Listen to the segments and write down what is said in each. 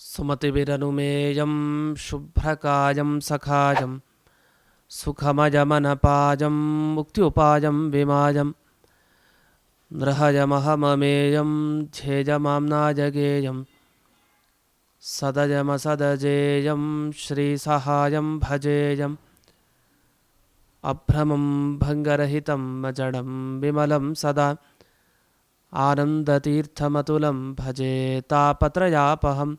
सुमतिभिरनुमेयं शुभ्रकायं सखायं सुखमजमनपायं मुक्त्युपायं विमायं नृहयमहममेयं ध्येयमाम्नाजगेयं सदयमसदजेयं श्रीसहायं भजेयम् अभ्रमं भङ्गरहितं जडं विमलं सदा आनन्दतीर्थमतुलं भजे तापत्रयापहम्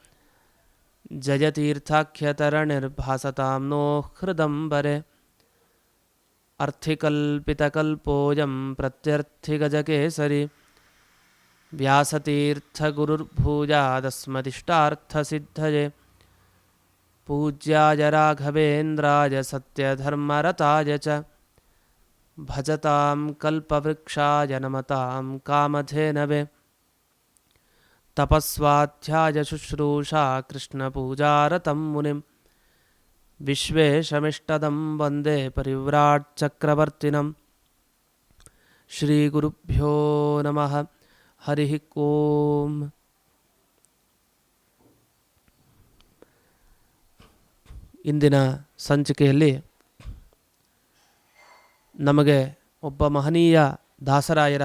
जयतीर्थाख्यतरणिर्भासतां नो हृदम्बरे। अर्थिकल्पितकल्पोऽयं प्रत्यर्थिगजकेसरि। व्यासतीर्थगुरुर्भूयादस्मदिष्टार्थसिद्धये। पूज्याय राघवेन्द्राय सत्यधर्मरताय च। भजतां कल्पवृक्षाय नमतां कामधेनवे। तपस्वाध्यायशुश्रूषा कृष्णपूजारतं मुनिं विश्वेशमिष्टदं वन्दे परिव्राट्चक्रवर्तिनं श्रीगुरुभ्यो नमः हरिः ओम् ಇಂದಿನ ಸಂಚಿಕೆಯಲ್ಲಿ ನಮಗೆ ಒಬ್ಬ ಮಹನೀಯ ದಾಸರಾಯರ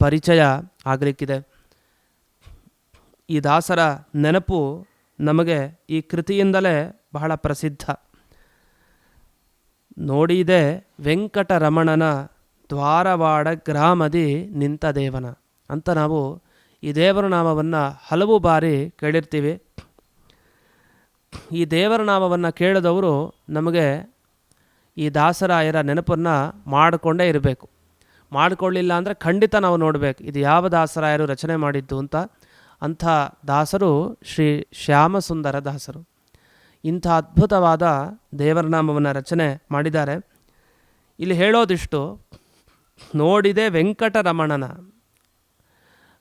ಪರಿಚಯ ಆಗಲಿಕ್ಕಿದೆ ಈ ದಾಸರ ನೆನಪು ನಮಗೆ ಈ ಕೃತಿಯಿಂದಲೇ ಬಹಳ ಪ್ರಸಿದ್ಧ. ನೋಡಿದೆ ವೆಂಕಟರಮಣನ ದ್ವಾರವಾಡ ಗ್ರಾಮದಿ ನಿಂತ ದೇವನ. ಅಂತ ನಾವು ಈ ದೇವರ ನಾಮವನ್ನು ಹಲವು ಬಾರಿ ಕೇಳಿರ್ತೀವಿ. ಈ ದೇವರ ನಾಮವನ್ನು ಕೇಳಿದವರು ನಮಗೆ ಈ ದಾಸರಾಯರ ನೆನಪನ್ನು ಮಾಡಿಕೊಂಡೇ ಇರಬೇಕು. ಮಾಡಿಕೊಳ್ಳಿಲ್ಲ ಅಂದರೆ ಖಂಡಿತ ನಾವು ನೋಡಬೇಕು. ಇದು ಯಾವ ದಾಸರಾಯರು ರಚನೆ ಮಾಡಿದ್ದು ಅಂತ. ಅಂಥ ದಾಸರು ಶ್ರೀ ಶ್ಯಾಮಸುಂದರ ದಾಸರು. ಇಂಥ ಅದ್ಭುತವಾದ ದೇವರ ನಾಮವನ್ನು ರಚನೆ ಮಾಡಿದ್ದಾರೆ. ಇಲ್ಲಿ ಹೇಳೋದಿಷ್ಟು, ನೋಡಿದೆ ವೆಂಕಟರಮಣನ.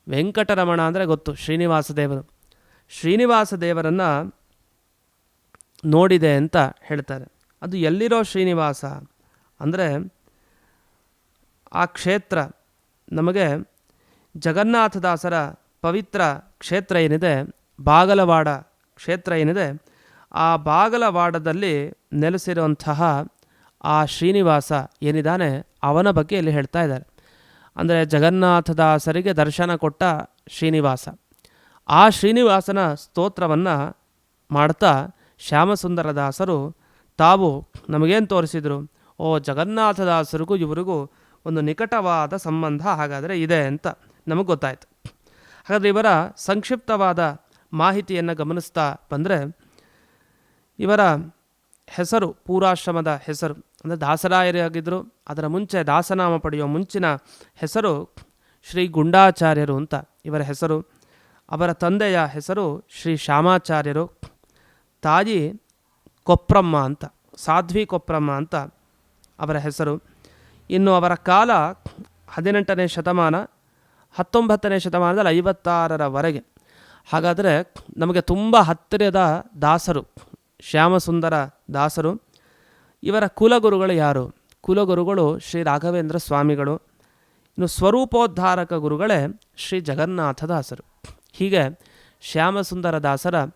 ವೆಂಕಟರಮಣ ಅಂದರೆ ಗೊತ್ತು ಶ್ರೀನಿವಾಸ ದೇವರು ಶ್ರೀನಿವಾಸ ದೇವರನ್ನು ನೋಡಿದೆ ಅಂತ ಹೇಳ್ತಾರೆ. ಅದು ಎಲ್ಲಿರೋ ಶ್ರೀನಿವಾಸ ಅಂದರೆ ಆ ಕ್ಷೇತ್ರ ನಮಗೆ ಜಗನ್ನಾಥದಾಸರ ಪವಿತ್ರ ಕ್ಷೇತ್ರ ಏನಿದೆ, ಬಾಗಲವಾಡ ಕ್ಷೇತ್ರ ಏನಿದೆ, ಆ ಬಾಗಲವಾಡದಲ್ಲಿ ನೆಲೆಸಿರುವಂತಹ ಆ ಶ್ರೀನಿವಾಸ ಏನಿದ್ದಾನೆ, ಅವನ ಬಗ್ಗೆ ಇಲ್ಲಿ ಹೇಳ್ತಾ ಇದ್ದಾರೆ. ಅಂದರೆ ಜಗನ್ನಾಥದಾಸರಿಗೆ ದರ್ಶನ ಕೊಟ್ಟ ಶ್ರೀನಿವಾಸ. ಆ ಶ್ರೀನಿವಾಸನ ಸ್ತೋತ್ರವನ್ನು ಮಾಡ್ತಾ ಶ್ಯಾಮಸುಂದರದಾಸರು ತಾವು ನಮಗೇನು ತೋರಿಸಿದರು? ಓ ಜಗನ್ನಾಥದಾಸರಿಗೂ ಇವರಿಗೂ ಒಂದು ನಿಕಟವಾದ ಸಂಬಂಧ ಹಾಗಾದರೆ ಇದೆ ಅಂತ ನಮಗೆ ಗೊತ್ತಾಯಿತು. ಹಾಗಾದರೆ ಇವರ ಸಂಕ್ಷಿಪ್ತವಾದ ಮಾಹಿತಿಯನ್ನು ಗಮನಿಸ್ತಾ ಬಂದರೆ ಇವರ ಹೆಸರು, ಪೂರಾಶ್ರಮದ ಹೆಸರು. ಅಂದರೆ ದಾಸರಾಯರಾಗಿದ್ದರು ಅದರ ಮುಂಚೆ ದಾಸನಾಮ ಪಡೆಯುವ ಮುಂಚಿನ ಹೆಸರು ಶ್ರೀ ಗುಂಡಾಚಾರ್ಯರು ಅಂತ ಇವರ ಹೆಸರು. ಅವರ ತಂದೆಯ ಹೆಸರು ಶ್ರೀ ಶ್ಯಾಮಾಚಾರ್ಯರು. ತಾಯಿ ಕೊಪ್ರಮ್ಮ ಅಂತ, ಸಾಧ್ವಿ ಕೊಪ್ರಮ್ಮ ಅಂತ ಅವರ ಹೆಸರು. ಇನ್ನು ಅವರ ಕಾಲ ಹದಿನೆಂಟನೇ ಶತಮಾನ ಹತ್ತೊಂಬತ್ತನೇ ಶತಮಾನದಲ್ಲಿ ಐವತ್ತಾರರವರೆಗೆ. ಹಾಗಾದರೆ ನಮಗೆ ತುಂಬ ಹತ್ತಿರದ ದಾಸರು, ಶ್ಯಾಮಸುಂದರ ದಾಸರು. ಇವರ ಕುಲಗುರುಗಳು ಯಾರು? ಕುಲಗುರುಗಳು ಶ್ರೀ ರಾಘವೇಂದ್ರ ಸ್ವಾಮಿಗಳು. ಇನ್ನು ಸ್ವರೂಪೋದ್ಧಾರಕ ಗುರುಗಳೇ ಶ್ರೀ ಜಗನ್ನಾಥ ದಾಸರು. ಹೀಗೆ ಶ್ಯಾಮಸುಂದರ ದಾಸರ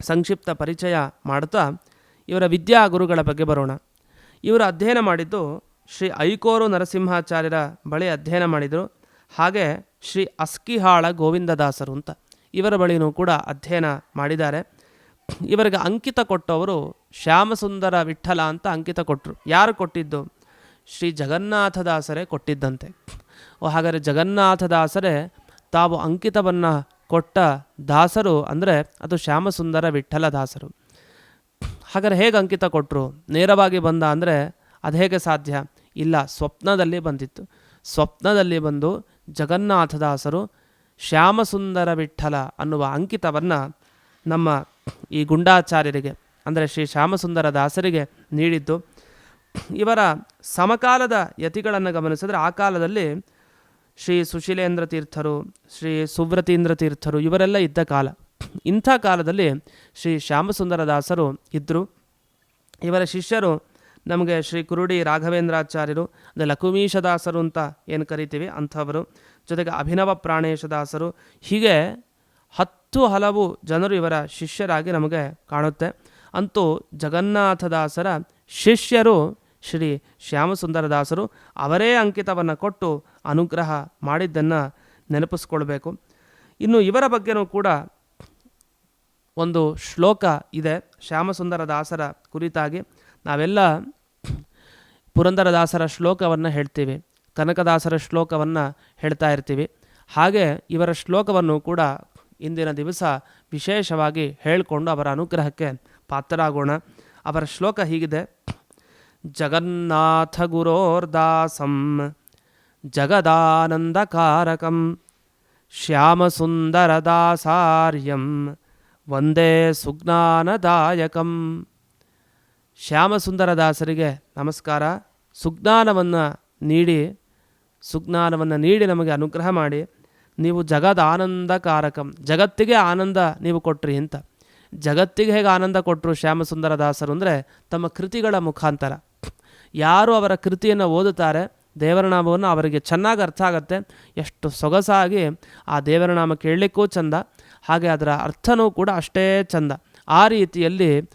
ಸಂಕ್ಷಿಪ್ತ ಪರಿಚಯ ಮಾಡುತ್ತಾ ಇವರ ವಿದ್ಯಾ ಗುರುಗಳ ಬಗ್ಗೆ ಬರೋಣ. ಇವರು ಅಧ್ಯಯನ ಮಾಡಿದ್ದು ಶ್ರೀ ಐಕೋರು ನರಸಿಂಹಾಚಾರ್ಯರ ಬಳಿ ಅಧ್ಯಯನ ಮಾಡಿದರು. ಹಾಗೆ ಶ್ರೀ ಅಸ್ಕಿಹಾಳ ಗೋವಿಂದದಾಸರು ಅಂತ ಇವರ ಬಳಿನೂ ಕೂಡ ಅಧ್ಯಯನ ಮಾಡಿದ್ದಾರೆ. ಇವರಿಗೆ ಅಂಕಿತ ಕೊಟ್ಟವರು ಶ್ಯಾಮಸುಂದರ ವಿಠಲ ಅಂತ ಅಂಕಿತ ಕೊಟ್ಟರು ಯಾರು ಕೊಟ್ಟಿದ್ದು? ಶ್ರೀ ಜಗನ್ನಾಥದಾಸರೇ ಕೊಟ್ಟಿದ್ದಂತೆ. ಓ, ಹಾಗಾದರೆ ಜಗನ್ನಾಥದಾಸರೇ ತಾವು ಅಂಕಿತವನ್ನು ಕೊಟ್ಟ ದಾಸರು ಅಂದರೆ ಅದು ಶ್ಯಾಮಸುಂದರ ವಿಠಲ ದಾಸರು. ಹಾಗಾದರೆ ಹೇಗೆ ಅಂಕಿತ ಕೊಟ್ಟರು ನೇರವಾಗಿ ಬಂದ ಅಂದರೆ ಅದು ಹೇಗೆ ಸಾಧ್ಯ? ಇಲ್ಲ, ಸ್ವಪ್ನದಲ್ಲಿ ಬಂದಿತ್ತು. ಸ್ವಪ್ನದಲ್ಲಿ ಬಂದು ಜಗನ್ನಾಥದಾಸರು ಶ್ಯಾಮಸುಂದರ ವಿಠಲ ಅನ್ನುವ ಅಂಕಿತವನ್ನು ನಮ್ಮ ಈ ಗುಂಡಾಚಾರ್ಯರಿಗೆ, ಅಂದರೆ ಶ್ರೀ ಶ್ಯಾಮಸುಂದರ ದಾಸರಿಗೆ ನೀಡಿದ್ದು. ಇವರ ಸಮಕಾಲದ ಯತಿಗಳನ್ನು ಗಮನಿಸಿದರೆ ಆ ಕಾಲದಲ್ಲಿ ಶ್ರೀ ಸುಶೀಲೇಂದ್ರ ತೀರ್ಥರು, ಶ್ರೀ ಸುವ್ರತೀಂದ್ರ ತೀರ್ಥರು ಇವರೆಲ್ಲ ಇದ್ದ ಕಾಲ. ಇಂಥ ಕಾಲದಲ್ಲಿ ಶ್ರೀ ಶ್ಯಾಮಸುಂದರ ದಾಸರು ಇದ್ದರು ಇವರ ಶಿಷ್ಯರು ನಮಗೆ ಶ್ರೀ ಕುರುಡಿ ರಾಘವೇಂದ್ರಾಚಾರ್ಯರು ಅದೇ ಲಕುಮೀಶದಾಸರು ಅಂತ ಏನು ಕರಿತೀವಿ ಅಂಥವರು, ಜೊತೆಗೆ ಅಭಿನವ ಪ್ರಾಣೇಶದಾಸರು, ಹೀಗೆ ಹತ್ತು ಹಲವು ಜನರು ಇವರ ಶಿಷ್ಯರಾಗಿ ನಮಗೆ ಕಾಣುತ್ತೆ. ಅಂತೂ ಜಗನ್ನಾಥದಾಸರ ಶಿಷ್ಯರು ಶ್ರೀ ಶ್ಯಾಮಸುಂದರದಾಸರು ಅವರೇ ಅಂಕಿತವನ್ನು ಕೊಟ್ಟು ಅನುಗ್ರಹ ಮಾಡಿದ್ದನ್ನು ನೆನಪಿಸ್ಕೊಳ್ಬೇಕು. ಇನ್ನು ಇವರ ಬಗ್ಗೆನೂ ಕೂಡ ಒಂದು ಶ್ಲೋಕ ಇದೆ ಶ್ಯಾಮಸುಂದರ ದಾಸರ ಕುರಿತಾಗಿ. ನಾವೆಲ್ಲ ಪುರಂದರದಾಸರ ಶ್ಲೋಕವನ್ನು ಹೇಳ್ತೀವಿ, ಕನಕದಾಸರ ಶ್ಲೋಕವನ್ನು ಹೇಳ್ತಾ ಇರ್ತೀವಿ. ಹಾಗೆ ಇವರ ಶ್ಲೋಕವನ್ನು ಕೂಡ ಇಂದಿನ ದಿವಸ ವಿಶೇಷವಾಗಿ ಹೇಳಿಕೊಂಡು ಅವರ ಅನುಗ್ರಹಕ್ಕೆ ಪಾತ್ರರಾಗೋಣ. ಅವರ ಶ್ಲೋಕ ಹೀಗಿದೆ, ಜಗನ್ನಾಥ ಗುರೋರ್ದಾಸಂ, ಜಗದಾನಂದಕಾರಕಂ, ಶ್ಯಾಮಸುಂದರದಾಸಾರ್ಯಂ, ವಂದೇ ಸುಜ್ಞಾನದಾಯಕಂ. ಶ್ಯಾಮಸುಂದರದಾಸರಿಗೆ ನಮಸ್ಕಾರ. ಸುಜ್ಞಾನವನ್ನು ನೀಡಿ ಸುಜ್ಞಾನವನ್ನು ನೀಡಿ ನಮಗೆ ಅನುಗ್ರಹ ಮಾಡಿ. ನೀವು ಜಗದ ಆನಂದಕಾರಕಂ. ಜಗತ್ತಿಗೆ ಆನಂದ ನೀವು ಕೊಟ್ರಿ ಅಂತ. ಜಗತ್ತಿಗೆ ಹೇಗೆ ಆನಂದ ಕೊಟ್ಟರು ಶ್ಯಾಮಸುಂದರದಾಸರು ಅಂದರೆ ತಮ್ಮ ಕೃತಿಗಳ ಮುಖಾಂತರ. ಯಾರು ಅವರ ಕೃತಿಯನ್ನು ಓದುತ್ತಾರೆ ದೇವರನಾಮವನ್ನು ಅವರಿಗೆ ಚೆನ್ನಾಗಿ ಅರ್ಥ ಆಗುತ್ತೆ. ಎಷ್ಟು ಸೊಗಸಾಗಿ ಆ ದೇವರನಾಮ ಕೇಳಲಿಕ್ಕೂ ಚಂದ. ಹಾಗೆ ಅದರ ಅರ್ಥನೂ ಕೂಡ ಅಷ್ಟೇ ಚಂದ. ಆ ರೀತಿಯಲ್ಲಿ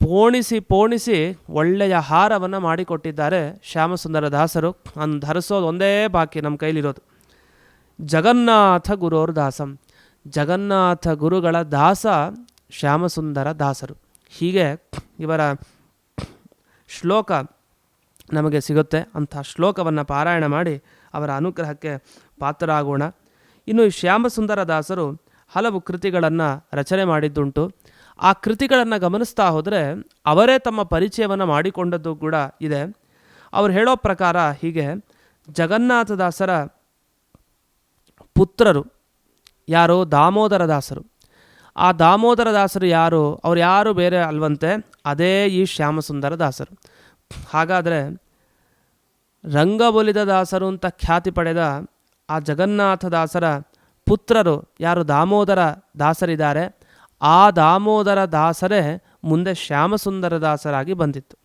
ಪೋಣಿಸಿ ಪೋಣಿಸಿ ಒಳ್ಳೆಯ ಹಾರವನ್ನು ಮಾಡಿಕೊಟ್ಟಿದ್ದಾರೆ ಶ್ಯಾಮಸುಂದರ ದಾಸರು. ಅನ್ನು ಧರಿಸೋದು ಒಂದೇ ಬಾಕಿ ನಮ್ಮ ಕೈಲಿರೋದು. ಜಗನ್ನಾಥ ಗುರೋರ್ ದಾಸಂ. ಜಗನ್ನಾಥ ಗುರುಗಳ ದಾಸ ಶ್ಯಾಮಸುಂದರ ದಾಸರು. ಹೀಗೆ ಇವರ ಶ್ಲೋಕ ನಮಗೆ ಸಿಗುತ್ತೆ. ಅಂಥ ಶ್ಲೋಕವನ್ನು ಪಾರಾಯಣ ಮಾಡಿ ಅವರ ಅನುಗ್ರಹಕ್ಕೆ ಪಾತ್ರರಾಗೋಣ. ಇನ್ನು ಶ್ಯಾಮಸುಂದರ ದಾಸರು ಹಲವು ಕೃತಿಗಳನ್ನು ರಚನೆ ಮಾಡಿದ್ದುಂಟು. ಆ ಕೃತಿಗಳನ್ನು ಗಮನಿಸ್ತಾ ಹೋದರೆ ಅವರೇ ತಮ್ಮ ಪರಿಚಯವನ್ನು ಮಾಡಿಕೊಂಡದ್ದು ಕೂಡ ಇದೆ. ಅವ್ರು ಹೇಳೋ ಪ್ರಕಾರ ಹೀಗೆ ಜಗನ್ನಾಥದಾಸರ ಪುತ್ರರು ಯಾರು ದಾಮೋದರ ದಾಸರು. ಆ ದಾಮೋದರ ದಾಸರು ಯಾರು? ಅವ್ರು ಯಾರು ಬೇರೆ ಅಲ್ವಂತೆ? ಅದೇ ಈ ಶ್ಯಾಮಸುಂದರ ದಾಸರು. ಹಾಗಾದರೆ ರಂಗಬೊಲಿದ ದಾಸರು ಅಂತ ಖ್ಯಾತಿ ಪಡೆದ ಆ ಜಗನ್ನಾಥದಾಸರ ಪುತ್ರರು ಯಾರು? ದಾಮೋದರ ದಾಸರಿದ್ದಾರೆ. ಆ ದಾಮೋದರ ದಾಸರೇ ಮುಂದೆ ಶ್ಯಾಮಸುಂದರ ದಾಸರಾಗಿ ಬಂದಿತ್ತು.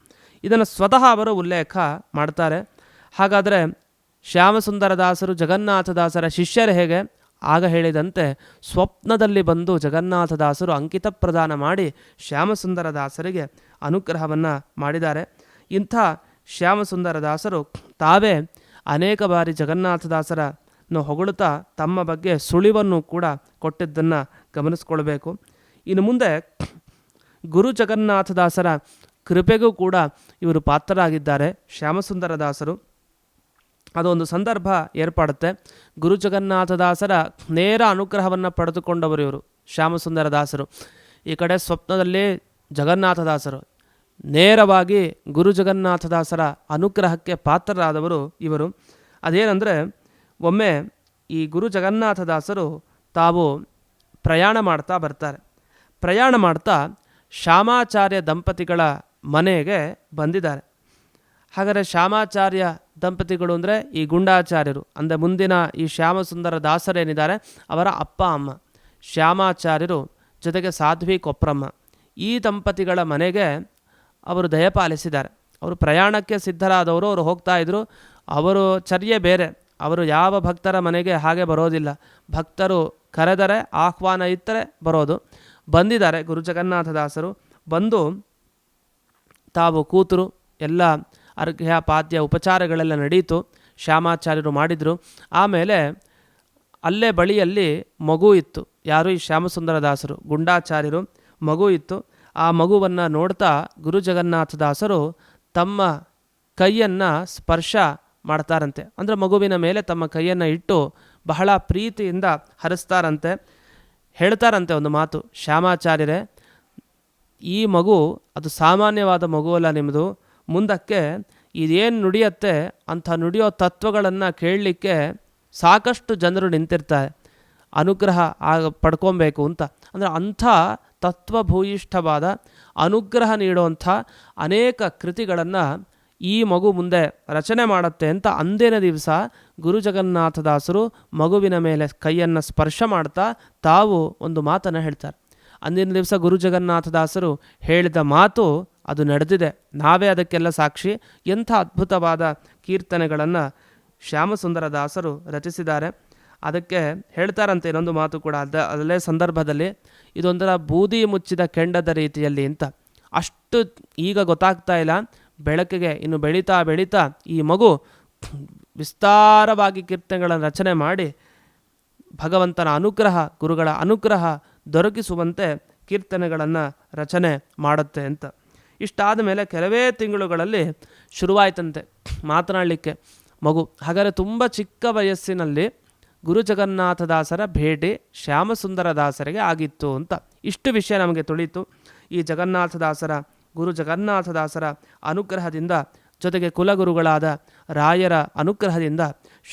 ಇದನ್ನು ಸ್ವತಃ ಅವರು ಉಲ್ಲೇಖ ಮಾಡ್ತಾರೆ. ಹಾಗಾದರೆ ಶ್ಯಾಮಸುಂದರ ದಾಸರು ಜಗನ್ನಾಥ ದಾಸರ ಶಿಷ್ಯರು ಹೇಗೆ? ಆಗ ಹೇಳಿದಂತೆ ಸ್ವಪ್ನದಲ್ಲಿ ಬಂದು ಜಗನ್ನಾಥ ದಾಸರು ಅಂಕಿತ ಪ್ರದಾನ ಮಾಡಿ ಶ್ಯಾಮಸುಂದರ ದಾಸರಿಗೆ ಅನುಗ್ರಹವನ್ನು ಮಾಡಿದ್ದಾರೆ. ಇಂಥ ಶ್ಯಾಮಸುಂದರ ದಾಸರು ತಾವೇ ಅನೇಕ ಬಾರಿ ಜಗನ್ನಾಥದಾಸರನ್ನು ಹೊಗಳುತ್ತಾ ತಮ್ಮ ಬಗ್ಗೆ ಸುಳಿವನ್ನು ಕೂಡ ಕೊಟ್ಟಿದ್ದನ್ನು ಗಮನಿಸ್ಕೊಳ್ಬೇಕು. ಇನ್ನು ಮುಂದೆ ಗುರು ಜಗನ್ನಾಥದಾಸರ ಕೃಪೆಗೂ ಕೂಡ ಇವರು ಪಾತ್ರರಾಗಿದ್ದಾರೆ. ಶ್ಯಾಮಸುಂದರ ದಾಸರು. ಅದೊಂದು ಸಂದರ್ಭ ಏರ್ಪಡುತ್ತೆ. ಗುರು ಜಗನ್ನಾಥದಾಸರ ನೇರ ಅನುಗ್ರಹವನ್ನು ಪಡೆದುಕೊಂಡವರು ಇವರು, ಶ್ಯಾಮಸುಂದರ ದಾಸರು. ಈ ಕಡೆ ಸ್ವಪ್ನದಲ್ಲಿ ಜಗನ್ನಾಥದಾಸರು. ನೇರವಾಗಿ ಗುರು ಜಗನ್ನಾಥದಾಸರ ಅನುಗ್ರಹಕ್ಕೆ ಪಾತ್ರರಾದವರು ಇವರು. ಅದೇನೆಂದರೆ, ಒಮ್ಮೆ ಈ ಗುರು ಜಗನ್ನಾಥದಾಸರು ತಾವು ಪ್ರಯಾಣ ಮಾಡ್ತಾ ಬರ್ತಾರೆ. ಪ್ರಯಾಣ ಮಾಡ್ತಾ ಶ್ಯಾಮಾಚಾರ್ಯ ದಂಪತಿಗಳ ಮನೆಗೆ ಬಂದಿದ್ದಾರೆ. ಹಾಗಾದರೆ ಶ್ಯಾಮಾಚಾರ್ಯ ದಂಪತಿಗಳು ಅಂದರೆ ಈ ಗುಂಡಾಚಾರ್ಯರು, ಅಂದರೆ ಮುಂದಿನ ಈ ಶ್ಯಾಮಸುಂದರ ದಾಸರೇನಿದ್ದಾರೆ ಅವರ ಅಪ್ಪ, ಅಮ್ಮ. ಶ್ಯಾಮಾಚಾರ್ಯರು ಜೊತೆಗೆ ಸಾಧ್ವಿ ಕೊಪ್ರಮ್ಮ. ಈ ದಂಪತಿಗಳ ಮನೆಗೆ ಅವರು ದಯಪಾಲಿಸಿದ್ದಾರೆ ಅವರು ಪ್ರಯಾಣಕ್ಕೆ ಸಿದ್ಧರಾದವರು, ಅವರು ಹೋಗ್ತಾ ಇದ್ದರು ಅವರು ಚರ್ಯೆ ಬೇರೆ. ಅವರು ಯಾವ ಭಕ್ತರ ಮನೆಗೆ ಹಾಗೆ ಬರೋದಿಲ್ಲ. ಭಕ್ತರು ಕರೆದರೆ, ಆಹ್ವಾನ ಇತ್ತರೆ ಬರೋದು. ಬಂದಿದ್ದಾರೆ. ಗುರು ಜಗನ್ನಾಥದಾಸರು ಬಂದು ತಾವು ಕೂತರು, ಎಲ್ಲ ಅರ್ಘ್ಯ, ಪಾದ್ಯ, ಉಪಚಾರಗಳೆಲ್ಲ ನಡೀತು. ಶ್ಯಾಮಾಚಾರ್ಯರು ಮಾಡಿದರು. ಆಮೇಲೆ ಅಲ್ಲೇ ಬಳಿಯಲ್ಲಿ ಮಗು ಇತ್ತು. ಯಾರು? ಈ ಶ್ಯಾಮಸುಂದರದಾಸರು. ಗುಂಡಾಚಾರ್ಯರು ಮಗು ಇತ್ತು. ಆ ಮಗುವನ್ನು ನೋಡ್ತಾ ಗುರು ಜಗನ್ನಾಥದಾಸರು ತಮ್ಮ ಕೈಯನ್ನು ಸ್ಪರ್ಶ ಮಾಡ್ತಾರಂತೆ. ಅಂದರೆ ಮಗುವಿನ ಮೇಲೆ ತಮ್ಮ ಕೈಯನ್ನು ಇಟ್ಟು ಬಹಳ ಪ್ರೀತಿಯಿಂದ ಹರಿಸ್ತಾರಂತೆ. ಹೇಳ್ತಾರಂತೆ ಒಂದು ಮಾತು, ಶ್ಯಾಮಾಚಾರ್ಯರೇ, ಈ ಮಗು, ಅದು ಸಾಮಾನ್ಯವಾದ ಮಗು ಅಲ್ಲ ನಿಮ್ಮದು ಮುಂದಕ್ಕೆ ಇದೇನು ನುಡಿಯತ್ತೆ, ಅಂಥ ನುಡಿಯೋ ತತ್ವಗಳನ್ನು ಕೇಳಲಿಕ್ಕೆ ಸಾಕಷ್ಟು ಜನರು ನಿಂತಿರ್ತಾರೆ. ಅನುಗ್ರಹ ಆಗ, ಪಡ್ಕೊಬೇಕು ಅಂತ. ಅಂದರೆ ಅಂಥ ತತ್ವಭೂಯಿಷ್ಠವಾದ ಅನುಗ್ರಹ ನೀಡುವಂಥ ಅನೇಕ ಕೃತಿಗಳನ್ನು ಈ ಮಗು ಮುಂದೆ ರಚನೆ ಮಾಡುತ್ತೆ ಅಂತ ಅಂದಿನ ದಿವಸ ಗುರು ಜಗನ್ನಾಥದಾಸರು ಮಗುವಿನ ಮೇಲೆ ಕೈಯನ್ನು ಸ್ಪರ್ಶ ಮಾಡ್ತಾ ತಾವು ಒಂದು ಮಾತನ್ನು ಹೇಳ್ತಾರೆ. ಅಂದಿನ ದಿವಸ ಗುರು ಜಗನ್ನಾಥದಾಸರು ಹೇಳಿದ ಮಾತು ಅದು ನಡೆದಿದೆ. ನಾವೇ ಅದಕ್ಕೆಲ್ಲ ಸಾಕ್ಷಿ. ಎಂಥ ಅದ್ಭುತವಾದ ಕೀರ್ತನೆಗಳನ್ನು ಶ್ಯಾಮಸುಂದರ ದಾಸರು ರಚಿಸಿದ್ದಾರೆ. ಅದಕ್ಕೆ ಹೇಳ್ತಾರಂತೆ ಇನ್ನೊಂದು ಮಾತು ಕೂಡ ಅದ ಅದಲ್ಲೇ ಸಂದರ್ಭದಲ್ಲಿ ಇದೊಂಥರ ಬೂದಿ ಮುಚ್ಚಿದ ಕೆಂಡದ ರೀತಿಯಲ್ಲಿ ಅಂತ. ಅಷ್ಟು ಈಗ ಗೊತ್ತಾಗ್ತಾ ಇಲ್ಲ. ಬೆಳಕಿಗೆ ಇನ್ನು ಬೆಳೀತಾ ಬೆಳೀತಾ ಈ ಮಗು ವಿಸ್ತಾರವಾಗಿ ಕೀರ್ತನೆಗಳನ್ನು ರಚನೆ ಮಾಡಿ ಭಗವಂತನ ಅನುಗ್ರಹ, ಗುರುಗಳ ಅನುಗ್ರಹ ದೊರಕಿಸುವಂತೆ ಕೀರ್ತನೆಗಳನ್ನು ರಚನೆ ಮಾಡುತ್ತೆ ಅಂತ. ಇಷ್ಟಾದ ಮೇಲೆ ಕೆಲವೇ ತಿಂಗಳುಗಳಲ್ಲಿ ಶುರುವಾಯಿತಂತೆ ಮಾತನಾಡಲಿಕ್ಕೆ. ಮಗು ಹಾಗಾದರೆ ತುಂಬ ಚಿಕ್ಕ ವಯಸ್ಸಿನಲ್ಲಿ ಗುರು ಜಗನ್ನಾಥದಾಸರ ಭೇಟಿ ಶ್ಯಾಮಸುಂದರದಾಸರಿಗೆ ಆಗಿತ್ತು ಅಂತ ಇಷ್ಟು ವಿಷಯ ನಮಗೆ ತುಳಿತು ಈ ಜಗನ್ನಾಥದಾಸರ ಗುರು ಜಗನ್ನಾಥದಾಸರ ಅನುಗ್ರಹದಿಂದ ಜೊತೆಗೆ ಕುಲಗುರುಗಳಾದ ರಾಯರ ಅನುಗ್ರಹದಿಂದ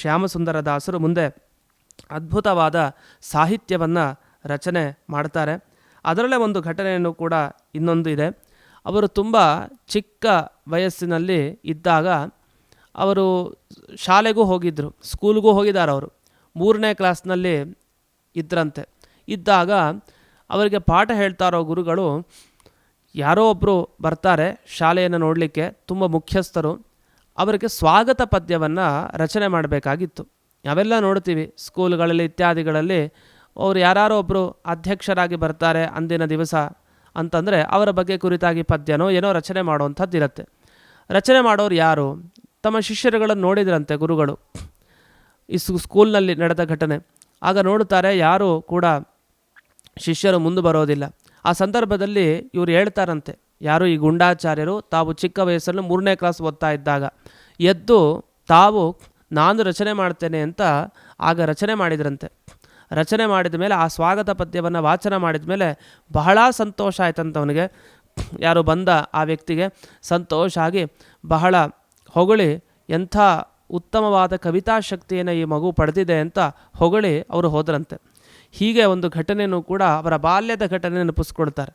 ಶ್ಯಾಮಸುಂದರ ದಾಸರು ಮುಂದೆ ಅದ್ಭುತವಾದ ಸಾಹಿತ್ಯವನ್ನು ರಚನೆ ಮಾಡ್ತಾರೆ. ಅದರಲ್ಲೇ ಒಂದು ಘಟನೆಯನ್ನು ಕೂಡ ಇನ್ನೊಂದು ಇದೆ. ಅವರು ತುಂಬ ಚಿಕ್ಕ ವಯಸ್ಸಿನಲ್ಲಿ ಇದ್ದಾಗ ಅವರು ಶಾಲೆಗೂ ಹೋಗಿದ್ದರು ಸ್ಕೂಲ್ಗೂ ಹೋಗಿದ್ದಾರೆ ಅವರು. ಮೂರನೇ ಕ್ಲಾಸ್ನಲ್ಲಿ ಇದ್ರಂತೆ. ಇದ್ದಾಗ ಅವರಿಗೆ ಪಾಠ ಹೇಳ್ತಾರೋ ಗುರುಗಳು ಯಾರೋ ಒಬ್ಬರು ಬರ್ತಾರೆ ಶಾಲೆಯನ್ನು ನೋಡಲಿಕ್ಕೆ ತುಂಬ ಮುಖ್ಯಸ್ಥರು. ಅವರಿಗೆ ಸ್ವಾಗತ ಪದ್ಯವನ್ನು ರಚನೆ ಮಾಡಬೇಕಾಗಿತ್ತು. ನಾವೆಲ್ಲ ನೋಡ್ತೀವಿ, ಸ್ಕೂಲ್ಗಳಲ್ಲಿ ಇತ್ಯಾದಿಗಳಲ್ಲಿ. ಅವರು ಯಾರೋ ಒಬ್ಬರು ಅಧ್ಯಕ್ಷರಾಗಿ ಬರ್ತಾರೆ ಅಂದಿನ ದಿವಸ ಅಂತಂದರೆ ಅವರ ಬಗ್ಗೆ ಕುರಿತಾಗಿ ಪದ್ಯನೋ ಏನೋ ರಚನೆ ಮಾಡುವಂಥದ್ದು ಇರುತ್ತೆ. ರಚನೆ ಮಾಡೋರು ಯಾರು? ತಮ್ಮ ಶಿಷ್ಯರುಗಳನ್ನು ನೋಡಿದ್ರಂತೆ ಗುರುಗಳು. ಈ ಸ್ಕೂಲ್ನಲ್ಲಿ ನಡೆದ ಘಟನೆ. ಆಗ ನೋಡುತ್ತಾರೆ ಯಾರೂ ಕೂಡ ಶಿಷ್ಯರು ಮುಂದೆ ಬರೋದಿಲ್ಲ. ಆ ಸಂದರ್ಭದಲ್ಲಿ ಇವರು ಹೇಳ್ತಾರಂತೆ, ಯಾರು ಈ ಗುಂಡಾಚಾರ್ಯರು? ತಾವು ಚಿಕ್ಕ ವಯಸ್ಸಲ್ಲೂ ಮೂರನೇ ಕ್ಲಾಸ್ ಓದ್ತಾ ಇದ್ದಾಗ. ಎದ್ದು ತಾವು ನಾನು ರಚನೆ ಮಾಡ್ತೇನೆ ಅಂತ ಆಗ ರಚನೆ ಮಾಡಿದ್ರಂತೆ. ರಚನೆ ಮಾಡಿದ ಮೇಲೆ ಆ ಸ್ವಾಗತ ಪದ್ಯವನ್ನು ವಾಚನ ಮಾಡಿದ ಮೇಲೆ ಬಹಳ ಸಂತೋಷ ಆಯ್ತಂತ ಅವನಿಗೆ. ಯಾರು ಬಂದ ಆ ವ್ಯಕ್ತಿಗೆ ಸಂತೋಷ ಆಗಿ ಬಹಳ ಹೊಗಳಿ, ಎಂಥ ಉತ್ತಮವಾದ ಕವಿತಾ ಶಕ್ತಿಯನ್ನು ಈ ಮಗು ಪಡೆದಿದೆ ಅಂತ ಹೊಗಳಿ ಅವರು ಹೋದ್ರಂತೆ. ಹೀಗೆ ಒಂದು ಘಟನೆಯನ್ನು ಕೂಡ ಅವರ ಬಾಲ್ಯದ ಘಟನೆ ನೆನಪಿಸ್ಕೊಳ್ತಾರೆ.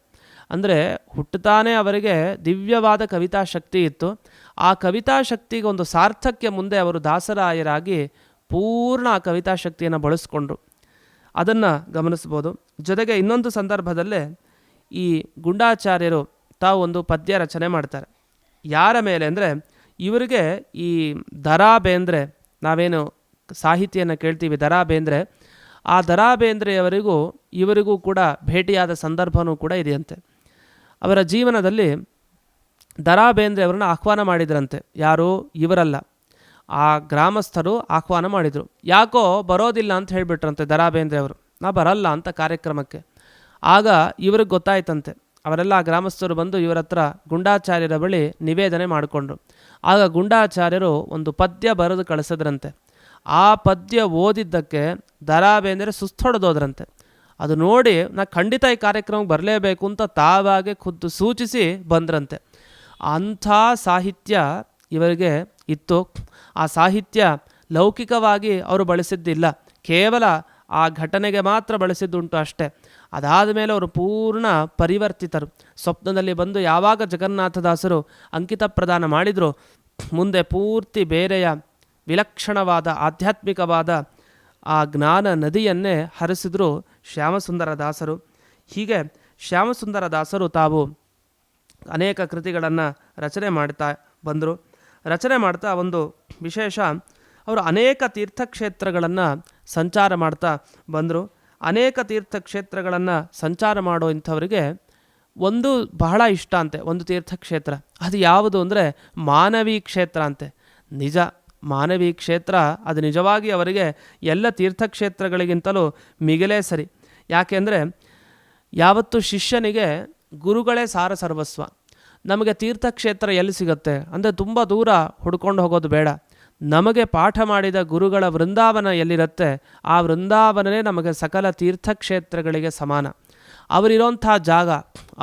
ಅಂದರೆ ಹುಟ್ಟುತ್ತಾನೆ ಅವರಿಗೆ ದಿವ್ಯವಾದ ಕವಿತಾ ಶಕ್ತಿ ಇತ್ತು. ಆ ಕವಿತಾ ಶಕ್ತಿಗೆ ಒಂದು ಸಾರ್ಥಕ್ಯ ಮುಂದೆ ಅವರು ದಾಸರಾಯರಾಗಿ ಪೂರ್ಣ ಆ ಕವಿತಾ ಶಕ್ತಿಯನ್ನು ಬಳಸ್ಕೊಂಡ್ರು. ಅದನ್ನು ಗಮನಿಸ್ಬೋದು. ಜೊತೆಗೆ ಇನ್ನೊಂದು ಸಂದರ್ಭದಲ್ಲೇ ಈ ಗುಂಡಾಚಾರ್ಯರು ತಾವು ಒಂದು ಪದ್ಯ ರಚನೆ ಮಾಡ್ತಾರೆ. ಯಾರ ಮೇಲೆ ಅಂದರೆ ಇವರಿಗೆ ಈ ದರಾ ಬೇಂದ್ರೆ ನಾವೇನು ಸಾಹಿತಿಯನ್ನು ಕೇಳ್ತೀವಿ ದರಾ ಬೇಂದ್ರೆ ಆ ದರಾ ಬೇಂದ್ರೆಯವರಿಗೂ ಇವರಿಗೂ ಕೂಡ ಭೇಟಿಯಾದ ಸಂದರ್ಭವೂ ಕೂಡ ಇದೆಯಂತೆ. ಅವರ ಜೀವನದಲ್ಲಿ ದರಾ ಬೇಂದ್ರೆಯವರನ್ನು ಆಹ್ವಾನ ಮಾಡಿದ್ರಂತೆ. ಯಾರು? ಇವರಲ್ಲ. ಆ ಗ್ರಾಮಸ್ಥರು ಆಹ್ವಾನ ಮಾಡಿದರು. ಯಾಕೋ ಬರೋದಿಲ್ಲ ಅಂತ ಹೇಳಿಬಿಟ್ರಂತೆ ದರಾ ಬೇಂದ್ರೆಯವರು ನಾ ಬರಲ್ಲ ಅಂತ ಕಾರ್ಯಕ್ರಮಕ್ಕೆ. ಆಗ ಇವ್ರಿಗೆ ಗೊತ್ತಾಯ್ತಂತೆ. ಅವರೆಲ್ಲ ಗ್ರಾಮಸ್ಥರು ಬಂದು ಇವರ ಹತ್ರ ಗುಂಡಾಚಾರ್ಯರ ಬಳಿ ನಿವೇದನೆ ಮಾಡಿಕೊಂಡ್ರು. ಆಗ ಗುಂಡಾಚಾರ್ಯರು ಒಂದು ಪದ್ಯ ಬರೆದು ಕಳಿಸಿದ್ರಂತೆ. ಆ ಪದ್ಯ ಓದಿದ್ದಕ್ಕೆ ದರಾ ಬೇಂದ್ರೆ ಸುಸ್ತೊಡೆದೋದ್ರಂತೆ ಅದು ನೋಡಿ ನಾ ಖಂಡಿತ ಈ ಕಾರ್ಯಕ್ರಮಕ್ಕೆ ಬರಲೇಬೇಕು ಅಂತ ತಾವಾಗೆ ಖುದ್ದು ಸೂಚಿಸಿ ಬಂದ್ರಂತೆ. ಅಂಥ ಸಾಹಿತ್ಯ ಇವರಿಗೆ ಇತ್ತು. ಆ ಸಾಹಿತ್ಯ ಲೌಕಿಕವಾಗಿ ಅವರು ಬಳಸಿದ್ದಿಲ್ಲ. ಕೇವಲ ಆ ಘಟನೆಗೆ ಮಾತ್ರ ಬಳಸಿದ್ದುಂಟು ಅಷ್ಟೇ. ಅದಾದ ಮೇಲೆ ಅವರು ಪೂರ್ಣ ಪರಿವರ್ತಿತರು. ಸ್ವಪ್ನದಲ್ಲಿ ಬಂದು ಯಾವಾಗ ಜಗನ್ನಾಥದಾಸರು ಅಂಕಿತ ಪ್ರದಾನ ಮಾಡಿದರೂ, ಮುಂದೆ ಪೂರ್ತಿ ಬೇರೆಯ ವಿಲಕ್ಷಣವಾದ ಆಧ್ಯಾತ್ಮಿಕವಾದ ಆ ಜ್ಞಾನ ನದಿಯನ್ನೇ ಹರಿಸಿದ್ರು ಶ್ಯಾಮಸುಂದರ ದಾಸರು. ಹೀಗೆ ಶ್ಯಾಮಸುಂದರ ದಾಸರು ತಾವು ಅನೇಕ ಕೃತಿಗಳನ್ನು ರಚನೆ ಮಾಡ್ತಾ ಬಂದರು. ರಚನೆ ಮಾಡ್ತಾ ಒಂದು ವಿಶೇಷ, ಅವರು ಅನೇಕ ತೀರ್ಥಕ್ಷೇತ್ರಗಳನ್ನು ಸಂಚಾರ ಮಾಡ್ತಾ ಬಂದರು. ಅನೇಕ ತೀರ್ಥಕ್ಷೇತ್ರಗಳನ್ನು ಸಂಚಾರ ಮಾಡೋ ಇಂಥವರಿಗೆ ಒಂದು ಬಹಳ ಇಷ್ಟ ಅಂತೆ, ಒಂದು ತೀರ್ಥಕ್ಷೇತ್ರ. ಅದು ಯಾವುದು ಅಂದರೆ ಮಾನವಿ ಕ್ಷೇತ್ರ ಅಂತೆ. ನಿಜ. ಮಾನವಿ ಕ್ಷೇತ್ರ ಅದು ನಿಜವಾಗಿ ಅವರಿಗೆ ಎಲ್ಲ ತೀರ್ಥಕ್ಷೇತ್ರಗಳಿಗಿಂತಲೂ ಮಿಗಿಲೇ ಸರಿ. ಯಾಕೆಂದರೆ ಯಾವತ್ತು ಶಿಷ್ಯನಿಗೆ ಗುರುಗಳೇ ಸಾರ ಸರ್ವಸ್ವ. ನಮಗೆ ತೀರ್ಥಕ್ಷೇತ್ರ ಎಲ್ಲಿ ಸಿಗುತ್ತೆ? ಅಂದರೆ ತುಂಬ ದೂರ ಹುಡ್ಕೊಂಡು ಹೋಗೋದು ಬೇಡ. ನಮಗೆ ಪಾಠ ಮಾಡಿದ ಗುರುಗಳ ವೃಂದಾವನ ಎಲ್ಲಿರುತ್ತೆ? ಆ ವೃಂದಾವನವೇ ನಮಗೆ ಸಕಲ ತೀರ್ಥಕ್ಷೇತ್ರಗಳಿಗೆ ಸಮಾನ. ಅವರಿರೋಂಥ ಜಾಗ,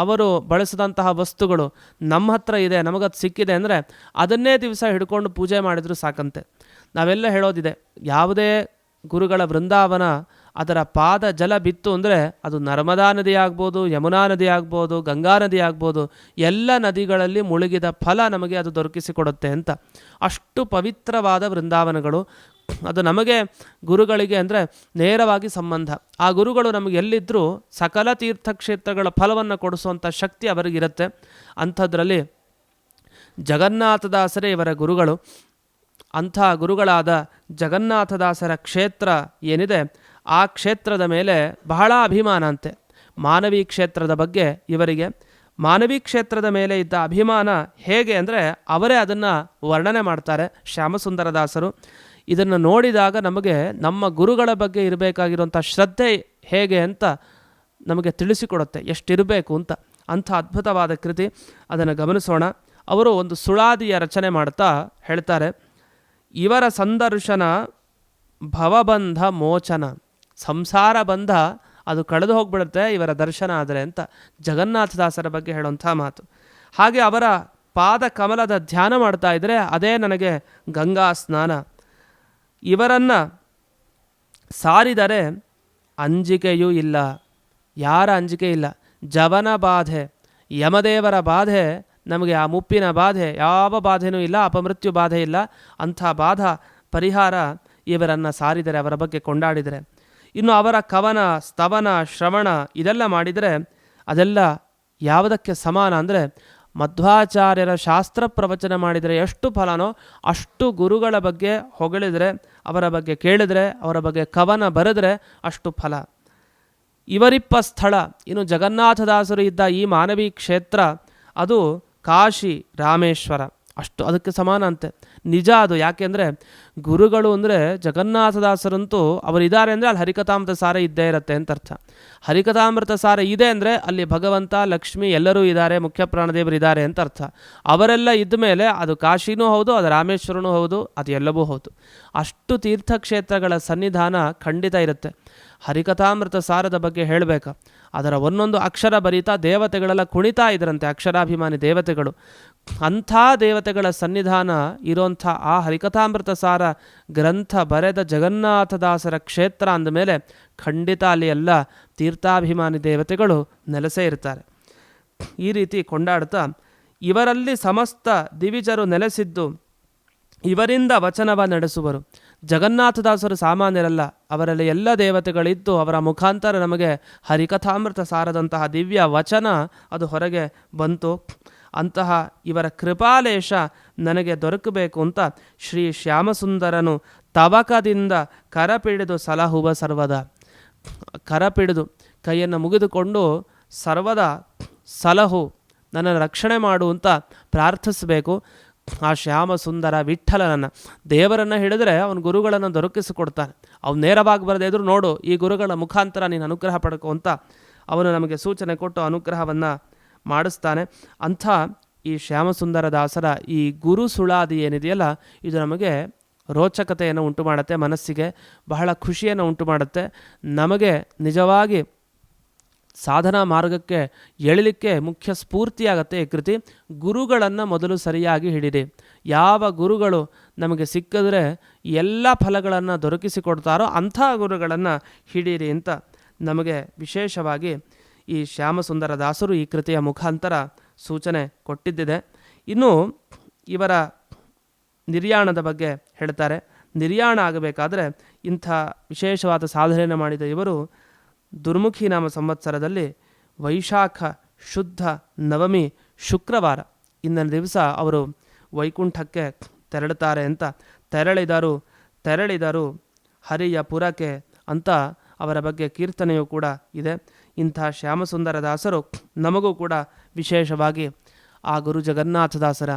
ಅವರು ಬಳಸಿದಂತಹ ವಸ್ತುಗಳು ನಮ್ಮ ಹತ್ರ ಇದೆ, ನಮಗದು ಸಿಕ್ಕಿದೆ ಅಂದರೆ ಅದನ್ನೇ ದಿವಸ ಹಿಡ್ಕೊಂಡು ಪೂಜೆ ಮಾಡಿದರೂ ಸಾಕಂತೆ. ನಾವೆಲ್ಲ ಹೇಳೋದಿದೆ, ಯಾವುದೇ ಗುರುಗಳ ವೃಂದಾವನ ಅದರ ಪಾದ ಜಲ ಬಿತ್ತು ಅಂದರೆ ಅದು ನರ್ಮದಾ ನದಿ ಆಗ್ಬೋದು, ಯಮುನಾ ನದಿ ಆಗ್ಬೋದು, ಗಂಗಾ ನದಿ ಆಗ್ಬೋದು, ಎಲ್ಲ ನದಿಗಳಲ್ಲಿ ಮುಳುಗಿದ ಫಲ ನಮಗೆ ಅದು ದೊರಕಿಸಿಕೊಡುತ್ತೆ ಅಂತ. ಅಷ್ಟು ಪವಿತ್ರವಾದ ವೃಂದಾವನಗಳು ಅದು ನಮಗೆ ಗುರುಗಳಿಗೆ ಅಂದರೆ ನೇರವಾಗಿ ಸಂಬಂಧ. ಆ ಗುರುಗಳು ನಮಗೆ ಎಲ್ಲಿದ್ದರೂ ಸಕಲ ತೀರ್ಥಕ್ಷೇತ್ರಗಳ ಫಲವನ್ನು ಕೊಡಿಸುವಂಥ ಶಕ್ತಿ ಅವರಿಗಿರುತ್ತೆ ಅಂಥದ್ರಲ್ಲಿ ಜಗನ್ನಾಥದಾಸರೇ ಇವರ ಗುರುಗಳು. ಅಂಥ ಗುರುಗಳಾದ ಜಗನ್ನಾಥದಾಸರ ಕ್ಷೇತ್ರ ಏನಿದೆ, ಆ ಕ್ಷೇತ್ರದ ಮೇಲೆ ಬಹಳ ಅಭಿಮಾನ ಅಂತೆ. ಮಾನವಿ ಕ್ಷೇತ್ರದ ಬಗ್ಗೆ ಇವರಿಗೆ. ಮಾನವಿ ಕ್ಷೇತ್ರದ ಮೇಲೆ ಇದ್ದ ಅಭಿಮಾನ ಹೇಗೆ ಅಂದರೆ ಅವರೇ ಅದನ್ನು ವರ್ಣನೆ ಮಾಡ್ತಾರೆ ಶ್ಯಾಮಸುಂದರದಾಸರು. ಇದನ್ನು ನೋಡಿದಾಗ ನಮಗೆ ನಮ್ಮ ಗುರುಗಳ ಬಗ್ಗೆ ಇರಬೇಕಾಗಿರುವಂಥ ಶ್ರದ್ಧೆ ಹೇಗೆ ಅಂತ ನಮಗೆ ತಿಳಿಸಿಕೊಡುತ್ತೆ. ಎಷ್ಟಿರಬೇಕು ಅಂತ. ಅಂಥ ಅದ್ಭುತವಾದ ಕೃತಿ. ಅದನ್ನು ಗಮನಿಸೋಣ. ಅವರು ಒಂದು ಸುಳಾದಿಯ ರಚನೆ ಮಾಡ್ತಾ ಹೇಳ್ತಾರೆ. ಇವರ ಸಂದರ್ಶನ ಭವಬಂಧ ಮೋಚನ. ಸಂಸಾರ ಬಂಧ, ಅದು ಕಳೆದು ಹೋಗ್ಬಿಡುತ್ತೆ ಇವರ ದರ್ಶನ ಆದರೆ ಅಂತ. ಜಗನ್ನಾಥದಾಸರ ಬಗ್ಗೆ ಹೇಳುವಂಥ ಮಾತು. ಹಾಗೆ ಅವರ ಪಾದ ಕಮಲದ ಧ್ಯಾನ ಮಾಡ್ತಾ ಇದ್ದರೆ ಅದೇ ನನಗೆ ಗಂಗಾ ಸ್ನಾನ. ಇವರನ್ನು ಸಾರಿದರೆ ಅಂಜಿಕೆಯೂ ಇಲ್ಲ. ಯಾರ ಅಂಜಿಕೆ ಇಲ್ಲ? ಜವನ ಬಾಧೆ. ಯಮದೇವರ ಬಾಧೆ, ನಮಗೆ ಆ ಮುಪ್ಪಿನ ಬಾಧೆ, ಯಾವ ಬಾಧೆನೂ ಇಲ್ಲ, ಅಪಮೃತ್ಯು ಬಾಧೆ ಇಲ್ಲ, ಅಂಥ ಬಾಧ, ಪರಿಹಾರ ಇವರನ್ನು ಸಾರಿದರೆ, ಅವರ ಬಗ್ಗೆ ಕೊಂಡಾಡಿದರೆ. ಇನ್ನು ಅವರ ಕವನ, ಸ್ತವನ, ಶ್ರವಣ ಇದೆಲ್ಲ ಮಾಡಿದರೆ ಅದೆಲ್ಲ ಯಾವುದಕ್ಕೆ ಸಮಾನ ಅಂದರೆ ಮಧ್ವಾಚಾರ್ಯರ ಶಾಸ್ತ್ರ ಪ್ರವಚನ ಮಾಡಿದರೆ ಎಷ್ಟು ಫಲನೋ ಅಷ್ಟು ಗುರುಗಳ ಬಗ್ಗೆ ಹೊಗಳಿದರೆ, ಅವರ ಬಗ್ಗೆ ಕೇಳಿದರೆ, ಅವರ ಬಗ್ಗೆ ಕವನ ಬರೆದರೆ ಅಷ್ಟು ಫಲ. ಇವರಿಪ್ಪ ಸ್ಥಳ, ಇನ್ನು ಜಗನ್ನಾಥದಾಸರು ಇದ್ದ ಈ ಮಾನವಿ ಕ್ಷೇತ್ರ, ಅದು ಕಾಶಿ ರಾಮೇಶ್ವರ. ಅಷ್ಟು ಅದಕ್ಕೆ ಸಮಾನ ಅಂತೆ. ನಿಜ ಅದು. ಯಾಕೆಂದರೆ ಗುರುಗಳು ಅಂದರೆ ಜಗನ್ನಾಥದಾಸರಂತೂ ಅವರಿದ್ದಾರೆ ಅಂದರೆ ಅಲ್ಲಿ ಹರಿಕಥಾಮೃತ ಸಾರ ಇದ್ದೇ ಇರುತ್ತೆ ಅಂತ ಅರ್ಥ. ಹರಿಕಥಾಮೃತ ಸಾರ ಇದೆ ಅಂದರೆ ಅಲ್ಲಿ ಭಗವಂತ, ಲಕ್ಷ್ಮಿ ಎಲ್ಲರೂ ಇದ್ದಾರೆ, ಮುಖ್ಯ ಪ್ರಾಣದೇವರು ಇದ್ದಾರೆ ಅಂತ ಅರ್ಥ. ಅವರೆಲ್ಲ ಇದ್ದ ಮೇಲೆ ಅದು ಕಾಶಿನೂ ಹೌದು, ಅದು ರಾಮೇಶ್ವರನೂ ಹೌದು, ಅದು ಎಲ್ಲವೂ ಹೌದು. ಅಷ್ಟು ತೀರ್ಥಕ್ಷೇತ್ರಗಳ ಸನ್ನಿಧಾನ ಖಂಡಿತ ಇರುತ್ತೆ. ಹರಿಕಥಾಮೃತ ಸಾರದ ಬಗ್ಗೆ ಹೇಳಬೇಕಾ? ಅದರ ಒಂದೊಂದು ಅಕ್ಷರ ಬರೀತಾ ದೇವತೆಗಳೆಲ್ಲ ಕುಣಿತಾ ಇದರಂತೆ, ಅಕ್ಷರಾಭಿಮಾನಿ ದೇವತೆಗಳು. ಅಂಥ ದೇವತೆಗಳ ಸನ್ನಿಧಾನ ಇರೋಂಥ ಆ ಹರಿಕಥಾಮೃತ ಸಾರ ಗ್ರಂಥ ಬರೆದ ಜಗನ್ನಾಥದಾಸರ ಕ್ಷೇತ್ರ ಅಂದಮೇಲೆ ಖಂಡಿತ ಅಲ್ಲಿ ಎಲ್ಲ ತೀರ್ಥಾಭಿಮಾನಿ ದೇವತೆಗಳು ನೆಲೆಸೇ ಇರ್ತಾರೆ. ಈ ರೀತಿ ಕೊಂಡಾಡ್ತಾ ಇವರಲ್ಲಿ ಸಮಸ್ತ ದಿವಿಜರು ನೆಲೆಸಿದ್ದು ಇವರಿಂದ ವಚನವ ನಡೆಸುವರು. ಜಗನ್ನಾಥದಾಸರು ಸಾಮಾನ್ಯರಲ್ಲ, ಅವರಲ್ಲಿ ಎಲ್ಲ ದೇವತೆಗಳಿದ್ದು ಅವರ ಮುಖಾಂತರ ನಮಗೆ ಹರಿಕಥಾಮೃತ ಸಾರದಂತಹ ದಿವ್ಯ ವಚನ ಅದು ಹೊರಗೆ ಬಂತು. ಅಂತಹ ಇವರ ಕೃಪಾಲೇಶ ನನಗೆ ದೊರಕಬೇಕು ಅಂತ ಶ್ರೀ ಶ್ಯಾಮಸುಂದರನು ತವಕದಿಂದ ಕರಪಿಡಿದು ಸಲಹುವ ಸರ್ವದ. ಕರಪಿಡಿದು ಕೈಯನ್ನು ಮುಗಿದುಕೊಂಡು ಸರ್ವದ ಸಲಹು ನನ್ನ ರಕ್ಷಣೆ ಮಾಡು ಅಂತ ಪ್ರಾರ್ಥಿಸಬೇಕು. ಆ ಶ್ಯಾಮ ಸುಂದರ ವಿಠಲನನ್ನು ದೇವರನ್ನು ಹಿಡಿದ್ರೆ ಅವನ ಗುರುಗಳನ್ನು ದೊರಕಿಸಿಕೊಡ್ತಾನೆ. ಅವ್ನು ನೇರವಾಗಿ ಬರದೇ ಇದ್ರು ನೋಡು, ಈ ಗುರುಗಳ ಮುಖಾಂತರ ನೀನು ಅನುಗ್ರಹ ಪಡ್ಕೊ ಅಂತ ಅವನು ನಮಗೆ ಸೂಚನೆ ಕೊಟ್ಟು ಅನುಗ್ರಹವನ್ನು ಮಾಡಿಸ್ತಾನೆ. ಅಂಥ ಈ ಶ್ಯಾಮಸುಂದರ ದಾಸರ ಈ ಗುರು ಸುಳಾದಿ ಏನಿದೆಯಲ್ಲ, ಇದು ನಮಗೆ ರೋಚಕತೆಯನ್ನು ಉಂಟು ಮಾಡುತ್ತೆ ಮನಸ್ಸಿಗೆ ಬಹಳ ಖುಷಿಯನ್ನು ಉಂಟು ಮಾಡುತ್ತೆ ನಮಗೆ ನಿಜವಾಗಿ ಸಾಧನಾ ಮಾರ್ಗಕ್ಕೆ ಎಳಲಿಕ್ಕೆ ಮುಖ್ಯ ಸ್ಫೂರ್ತಿಯಾಗತ್ತೆ ಈ ಕೃತಿ. ಗುರುಗಳನ್ನು ಮೊದಲು ಸರಿಯಾಗಿ ಹಿಡಿರಿ. ಯಾವ ಗುರುಗಳು ನಮಗೆ ಸಿಕ್ಕಿದ್ರೆ ಎಲ್ಲ ಫಲಗಳನ್ನು ದೊರಕಿಸಿಕೊಡ್ತಾರೋ ಅಂಥ ಗುರುಗಳನ್ನು ಹಿಡೀರಿ ಅಂತ ನಮಗೆ ವಿಶೇಷವಾಗಿ ಈ ಶ್ಯಾಮಸುಂದರ ದಾಸರು ಈ ಕೃತಿಯ ಮುಖಾಂತರ ಸೂಚನೆ ಕೊಟ್ಟಿದ್ದಿದೆ. ಇನ್ನು ಇವರ ನಿರ್ಯಾಣದ ಬಗ್ಗೆ ಹೇಳ್ತಾರೆ. ನಿರ್ಯಾಣ ಆಗಬೇಕಾದರೆ ಇಂಥ ವಿಶೇಷವಾದ ಸಾಧನೆಯನ್ನು ಮಾಡಿದ ಇವರು ದುರ್ಮುಖಿ ನಾಮ ಸಂವತ್ಸರದಲ್ಲಿ ವೈಶಾಖ ಶುದ್ಧ ನವಮಿ ಶುಕ್ರವಾರ ಇಂದಿನ ದಿವಸ ಅವರು ವೈಕುಂಠಕ್ಕೆ ತೆರಳುತ್ತಾರೆ ಅಂತ ತೆರಳಿದರು. ತೆರಳಿದರು ಹರಿಯ ಪುರಕ್ಕೆ ಅಂತ ಅವರ ಬಗ್ಗೆ ಕೀರ್ತನೆಯೂ ಕೂಡ ಇದೆ. ಇಂಥ ಶ್ಯಾಮಸುಂದರ ದಾಸರು ನಮಗೂ ಕೂಡ ವಿಶೇಷವಾಗಿ ಆ ಗುರು ಜಗನ್ನಾಥದಾಸರ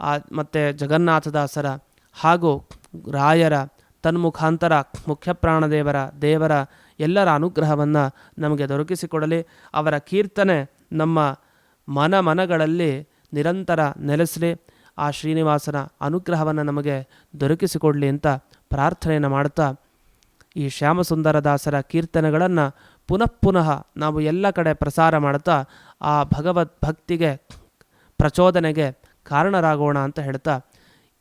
ಆ ಮತ್ತು ಜಗನ್ನಾಥದಾಸರ ಹಾಗೂ ರಾಯರ, ತನ್ಮುಖಾಂತರ ಮುಖ್ಯಪ್ರಾಣದೇವರ ದೇವರ ಎಲ್ಲರ ಅನುಗ್ರಹವನ್ನು ನಮಗೆ ದೊರಕಿಸಿಕೊಡಲಿ. ಅವರ ಕೀರ್ತನೆ ನಮ್ಮ ಮನ ಮನಗಳಲ್ಲಿ ನಿರಂತರ ನೆಲೆಸಲಿ, ಆ ಶ್ರೀನಿವಾಸನ ಅನುಗ್ರಹವನ್ನು ನಮಗೆ ದೊರಕಿಸಿಕೊಡಲಿ ಅಂತ ಪ್ರಾರ್ಥನೆಯನ್ನು ಮಾಡ್ತಾ ಈ ಶ್ಯಾಮಸುಂದರ ದಾಸರ ಕೀರ್ತನೆಗಳನ್ನು ಪುನಃ ಪುನಃ ನಾವು ಎಲ್ಲ ಕಡೆ ಪ್ರಸಾರ ಮಾಡ್ತಾ ಆ ಭಗವದ್ ಭಕ್ತಿಗೆ ಪ್ರಚೋದನೆಗೆ ಕಾರಣರಾಗೋಣ ಅಂತ ಹೇಳ್ತಾ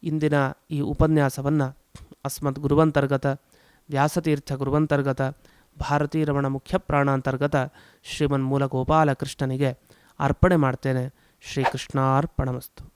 ಇಂದಿನ ಈ ಉಪನ್ಯಾಸವನ್ನು ಅಸ್ಮತ್ ಗುರುವಂತರ್ಗತ, ವ್ಯಾಸತೀರ್ಥ ಗುರುವಂತರ್ಗತ, ಭಾರತೀ ರಮಣ ಮುಖ್ಯ ಪ್ರಾಣಾಂತರ್ಗತ ಶ್ರೀಮನ್ಮೂಲ ಗೋಪಾಲಕೃಷ್ಣನಿಗೆ ಅರ್ಪಣೆ ಮಾಡ್ತೇನೆ. ಶ್ರೀಕೃಷ್ಣಾರ್ಪಣಮಸ್ತು.